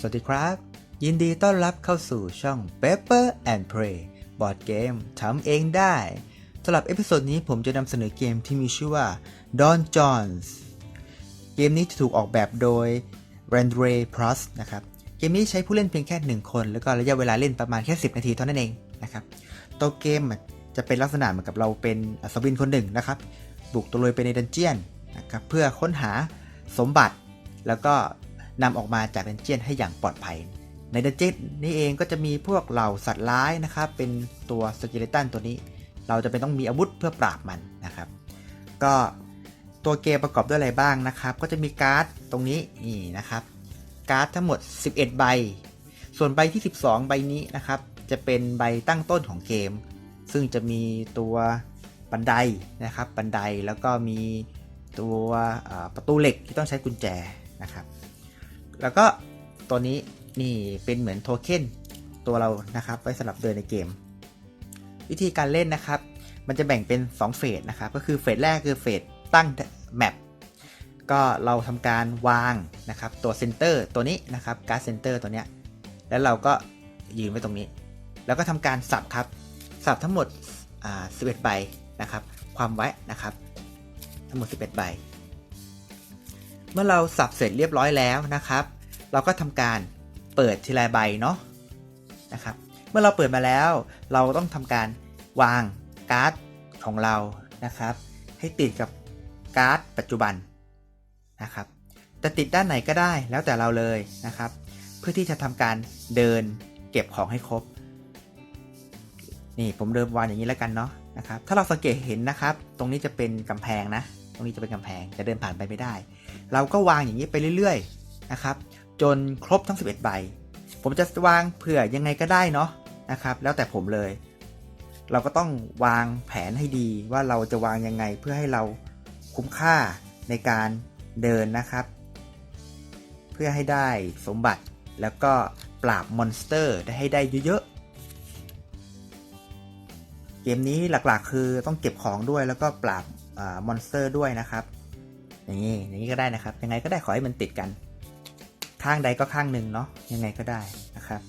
สวัสดีครับ ยินดีต้อนรับเข้าสู่ช่อง Pepper and Play บอร์ดเกมทำเองได้สำหรับเอพิโซดนี้ผมจะนำเสนอเกมที่มีชื่อว่า Don Johns เกมนี้จะถูกออกแบบโดย r a n d r e Plus นะครับ เกมนี้ใช้ผู้เล่นเพียงแค่ 1 คน แล้วก็ระยะเวลาเล่นประมาณแค่ 10 นาทีเท่านั้นเองนะครับ ตัวเกมจะเป็นลักษณะเหมือนกับเราเป็นอัศวินคนหนึ่งนะครับ บุกตะลุยไปในดันเจียนนะครับเพื่อค้นหาสมบัติแล้วก็ นำออกมาจากดันเจียนให้อย่างปลอดภัย ในดันเจียนนี้เองก็จะมีพวกเหล่าสัตว์ร้ายนะครับ เป็นตัวสเกเลตันตัวนี้ เราจะเป็นต้องมีอาวุธเพื่อปราบมันนะครับ ก็ตัวเกมประกอบด้วยอะไรบ้างนะครับ ก็จะมีการ์ดตรงนี้นี่นะครับ การ์ดทั้งหมด 11 ใบ ส่วนใบที่ 12 ใบนี้นะครับ จะเป็นใบตั้งต้นของเกม ซึ่งจะมีตัวบันไดนะครับ บันไดแล้วก็มีตัวประตูเหล็กที่ต้องใช้กุญแจนะครับ แล้วก็ตัวนี้นี่เป็นเหมือนโทเค็นตัวเรานะครับไว้สำหรับเดินในเกม วิธีการเล่นนะครับ มันจะแบ่งเป็น 2 เฟสนะครับ ก็คือเฟสแรกคือเฟสตั้งแมปก็เราทำการวางนะครับ ตัวเซนเตอร์ตัวนี้นะครับการเซนเตอร์ตัวเนี้ยแล้วเราก็ยืนไว้ตรงนี้ แล้วก็ทำการสับครับ สับทั้งหมดอ่า11ใบนะครับ ความไว้นะครับ ทั้งหมด 11 ใบ เมื่อเราสับเสร็จเรียบร้อยแล้วนะครับ เราก็ทำการเปิดทีละใบเนาะนะครับ เมื่อเราเปิดมาแล้ว เราต้องทำการวางการ์ดของเรานะครับ ให้ติดกับการ์ดปัจจุบันนะครับจะติดด้านไหนก็ได้แล้วแต่เราเลยนะครับ เพื่อที่จะทำการเดินเก็บของให้ครบ นี่ผมเดินวางอย่างนี้แล้วกันเนาะนะครับ ถ้าเราสังเกตเห็นนะครับ ตรงนี้จะเป็นกำแพงนะ ตรงนี้จะเป็นกำแพงจะเดินผ่านไปไม่ได้ เราก็วางอย่างนี้ไปเรื่อยๆนะครับ จนครบทั้ง 11 ใบ ผมจะวางเผื่อยังไงก็ได้เนาะนะครับ แล้วแต่ผมเลย เราก็ต้องวางแผนให้ดีว่าเราจะวางยังไงเพื่อให้เราคุ้มค่าในการเดินนะครับ เพื่อให้ได้สมบัติแล้วก็ปราบมอนสเตอร์ได้ให้ได้เยอะๆ เกมนี้หลักๆ คือต้องเก็บของด้วยแล้วก็ปราบ มอนสเตอร์ด้วยนะครับ อย่างนี้อย่างนี้ก็ได้นะครับ ยังไงก็ได้ขอให้มันติดกัน ข้างใดก็ข้างหนึ่งเนาะยังไงก็ได้นะครับ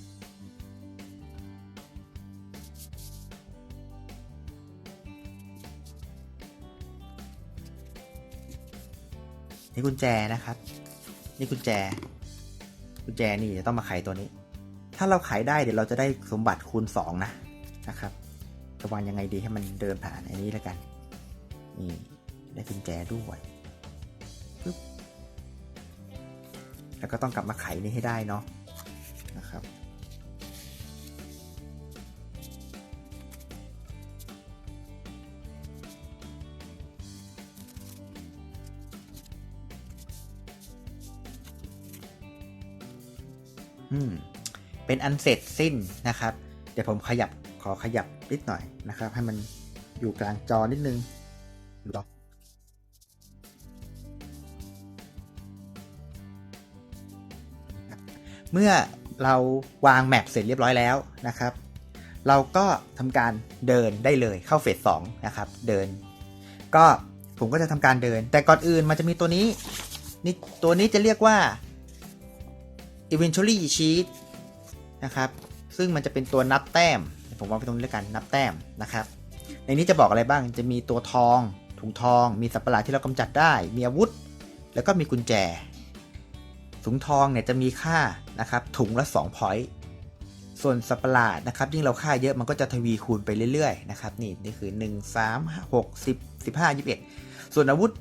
นี่กุญแจนะครับ นี่กุญแจ กุญแจนี่จะต้องมาไขตัวนี้ ถ้าเราไขได้เดี๋ยวเราจะได้สมบัติคูณ2นะนะครับจะวางยังไงดีให้มันเดินผ่านอันนี้แล้วกัน นี่ได้กุญแจด้วยปึ๊บแล้วก็ต้องกลับมาไขนี่ให้ได้เนาะนะครับอืมเป็นอันเสร็จสิ้นนะครับ เดี๋ยวผมขยับขอขยับนิดหน่อยนะครับ ให้มันอยู่กลางจอนิดนึง รอเมื่อเราวางแมปเสร็จเรียบร้อยแล้วนะครับ เราก็ทำการเดินได้เลยเข้าเฟสสองนะครับ เดิน ก็ผมก็จะทำการเดิน แต่ก่อนอื่นมันจะมีตัวนี้นี่ตัวนี้จะเรียกว่า eventually sheet นะครับ ซึ่งมันจะเป็นตัวนับแต้ม ผมวางไปตรงนี้แล้วกันนับแต้มนะครับ ในนี้จะบอกอะไรบ้าง จะมีตัวทอง ถุงทอง มีสัตว์ประหลาดที่เรากำจัดได้ มีอาวุธ แล้วก็มีกุญแจ ถุงทองเนี่ยจะมีค่านะครับ ถุงละ2 point ส่วนสัตว์ประหลาดนะครับ ยิ่งเราค่าเยอะมันก็จะทวีคูณไปเรื่อยๆนะครับ นี่นี่คือ 1 3 6 10 15 21 ส่วนอาวุธ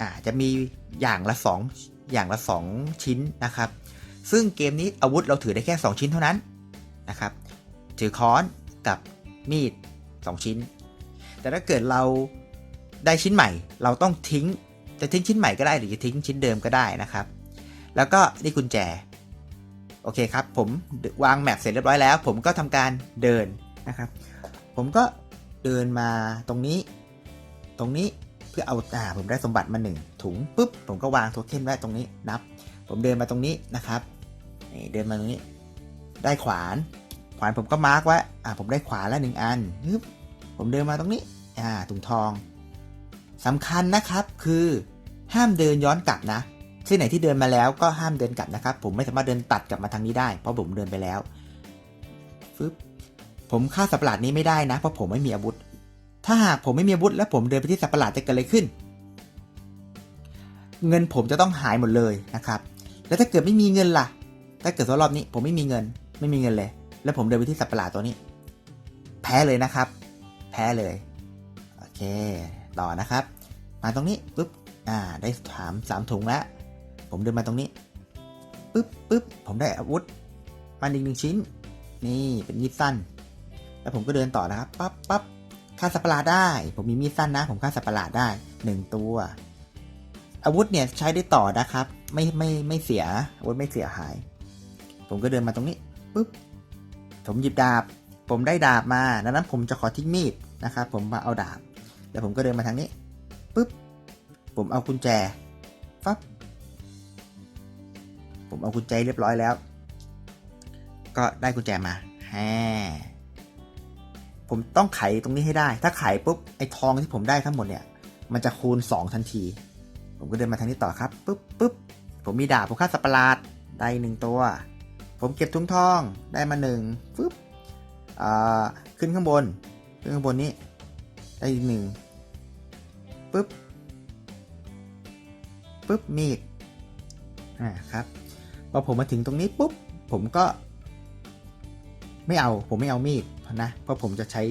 อ่าจะมีอย่างละ 2 อย่างละ 2 ชิ้นนะครับ ซึ่งเกมนี้อาวุธเราถือได้แค่ 2 ชิ้นเท่านั้นนะครับ ถือค้อนกับมีด 2 ชิ้น แต่ถ้าเกิดเรา ได้ชิ้นใหม่ เราต้องทิ้ง จะทิ้งชิ้นใหม่ก็ได้หรือจะทิ้งชิ้นเดิมก็ได้นะครับ แล้วก็นี่กุญแจ โอเคครับ ผมวางแมปเสร็จเรียบร้อยแล้ว ผมก็ทำการเดินนะครับ ผมก็เดินมาตรงนี้ ตรงนี้เพื่อเอาอ่าผมได้สมบัติมาหนึ่งถุงปุ๊บผมก็วางโทเค็นไว้ตรงนี้นับ ผมเดินมาตรงนี้นะครับนี่เดินมาตรงนี้ ได้ขวาน ขวานผมก็มาร์กไว้อ่าผมได้ขวานแล้วหนึ่งอันปึ๊บผมเดินมาตรงนี้อ่าถุงทอง สำคัญนะครับคือห้ามเดินย้อนกลับนะที่ไหนที่เดินมาแล้วก็ห้ามเดินกลับนะครับ ผมไม่สามารถเดินตัดกลับมาทางนี้ได้ เพราะผมเดินไปแล้วฟึบผมฆ่าสัตว์ประหลาดนี้ไม่ได้นะ เพราะผมไม่มีอาวุธ ถ้าหากผมไม่มีอาวุธ และผมเดินไปที่สัตว์ประหลาดจะเกิดอะไรขึ้น เงินผมจะต้องหายหมดเลยนะครับ แล้วถ้าเกิดไม่มีเงินล่ะ ถ้าเกิดรอบนี้ ผมไม่มีเงิน ไม่มีเงินเลย แล้วผมเดินไปที่สัตว์ประหลาดตัวนี้ แพ้เลยนะครับ แพ้เลย เค ต่อนะครับ มาตรงนี้ปุ๊บ อ่า ได้ถามสามถุงแล้ว ผมเดินมาตรงนี้ปุ๊บปุ๊บ ผมได้อาวุธมาอีกหนึ่งชิ้น นี่เป็นมีดสั้น แล้วผมก็เดินต่อนะครับ ปั๊บปั๊บฆ่าสัตว์ประหลาดได้ ผมมีมีดสั้นนะ ผมฆ่าสัตว์ประหลาดได้หนึ่งตัว อาวุธเนี่ยใช้ได้ต่อนะครับ ไม่ไม่ไม่เสีย อาวุธไม่เสียหาย ผมก็เดินมาตรงนี้ปุ๊บ ผมหยิบดาบ ผมได้ดาบมา ดังนั้นผมจะขอทิ้งมีดนะครับ ผมมาเอาดาบ แล้วผมก็เดินมาทางนี้ปุ๊บผมเอากุญแจฟับผมเอากุญแจเรียบร้อยแล้ว ก็ได้กุญแจมาแฮผมต้องไขตรงนี้ให้ได้ ถ้าไขปุ๊บไอ้ทองที่ผมได้ทั้งหมดเนี่ยมันจะคูณ 2 ทันที ผมก็เดินมาทางนี้ต่อครับปุ๊บปุ๊บผมมีดาบผมฆ่าสัตว์ปะหลาดได้หนึ่งตัว ผมเก็บถุงทองได้มาหนึ่งปุ๊บขึ้นข้างบนขึ้นข้างบนนี้ ได้อีกหนึ่งปุ๊บปุ๊บมีดอ่าครับพอผมมาถึงตรงนี้ปุ๊บผมก็ ไม่เอาผมไม่เอามีดนะเพราะผมจะใช้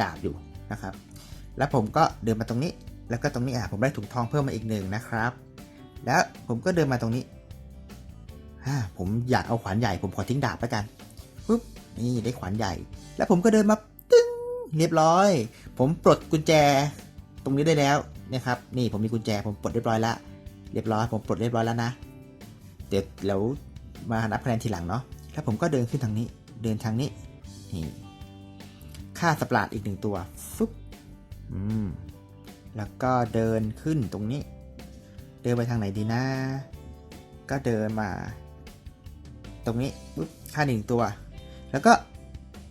ดาบอยู่นะครับ แล้วผมก็เดินมาตรงนี้ แล้วก็ตรงนี้อะผมได้ถุงทองเพิ่มมาอีกหนึ่งนะครับ แล้วผมก็เดินมาตรงนี้ฮ่าผมอยากเอาขวานใหญ่ ผมขอทิ้งดาบแล้วกันปุ๊บนี่ได้ขวานใหญ่ แล้วผมก็เดินมา เรียบร้อย ผมปลดกุญแจตรงนี้ได้แล้วนะครับนี่ผมมีกุญแจผมปลดเรียบร้อยแล้วเรียบร้อยผมปลดเรียบร้อยแล้วนะเดี๋ยวแล้วมานับคะแนนทีหลังเนาะแล้วผมก็เดินขึ้นทางนี้เดินทางนี้นี่ฆ่าสตว์ปลาดอีกหนึ่งตัวฟึบอืมแล้วก็เดินขึ้นตรงนี้ เดินไปทางไหนดีนะ ก็เดินมา ตรงนี้ปุ๊บฆ่าหนึ่งตัว แล้วก็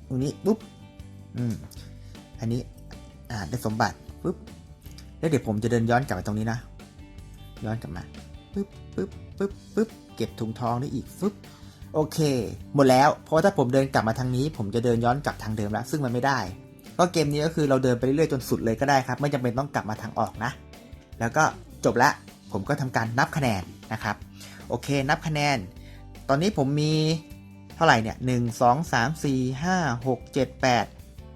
ตรงนี้ปุ๊บอืม อันนี้อ่าได้สมบัติปุ๊บแล้วเดี๋ยวผมจะเดินย้อนกลับไปตรงนี้นะ ย้อนกลับมาปึ๊บปึ๊บปึ๊บปึ๊บเก็บถุงทองได้อีกฟึบโอเค หมดแล้วเพราะว่าถ้าผมเดินกลับมาทางนี้ ผมจะเดินย้อนกลับทางเดิมแล้วซึ่งมันไม่ได้ก็เกมนี้ก็คือเราเดินไปเรื่อยๆจนสุดเลยก็ได้ครับ ไม่จำเป็นต้องกลับมาทางออกนะ แล้วก็จบละผมก็ทำการนับคะแนนนะครับ โอเคนับคะแนน ตอนนี้ผมมีเท่าไหร่เนี่ยหนึ่งสองสามสี่ห้าหกเจ็ดแปด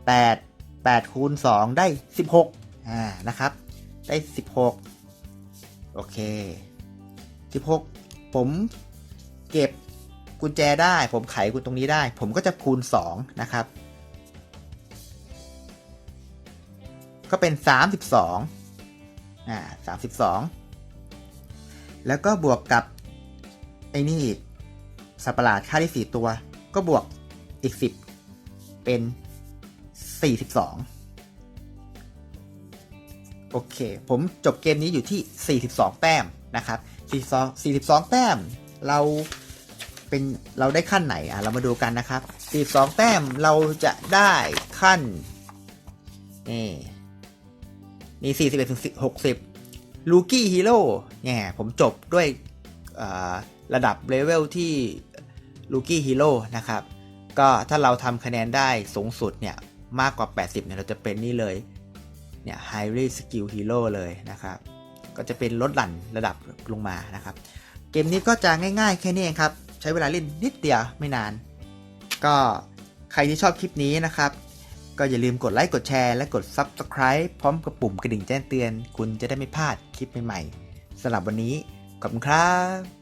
แปด แปดคูณสองได้สิบหกอ่านะครับได้สิบหกโอเคสิบหกผมเก็บกุญแจได้ผมไขกุญตรงนี้ได้ ผมก็จะคูณสองนะครับ ก็เป็นสามสิบสองอ่าสามสิบสองแล้วก็บวกกับ ไอ้นี่สัตว์ปะหลาดค่าที่สี่ตัว ก็บวกอีกสิบเป็น สี่สิบสองโอเค ผมจบเกมนี้อยู่ที่ 42 แต้มนะครับ 42 42 แต้ม เราเป็นเราได้ขั้นไหนอะเรามาดูกันนะครับ 42 แต้มเราจะได้ขั้นนี่นี่41ถึง60 ลูกี้ฮีโร่เนี่ยผมจบด้วยระดับเลเวลที่ลูกี้ฮีโร่นะครับ ก็ถ้าเราทำคะแนนได้สูงสุดเนี่ย มากกว่า 80เนี่ยเราจะเป็นนี่เลยเนี่ย highly skill hero เลยนะครับ ก็จะเป็นลดหลั่นระดับลงมานะครับ เกมนี้ก็จะง่ายๆ แค่นี้เองครับ ใช้เวลาเล่นนิดเดียวไม่นาน ก็ใครที่ชอบคลิปนี้นะครับ ก็อย่าลืมกดไลค์กดแชร์และกด Subscribe พร้อมกับปุ่มกระดิ่งแจ้งเตือน คุณจะได้ไม่พลาดคลิปใหม่ๆสำหรับวันนี้ขอบคุณครับ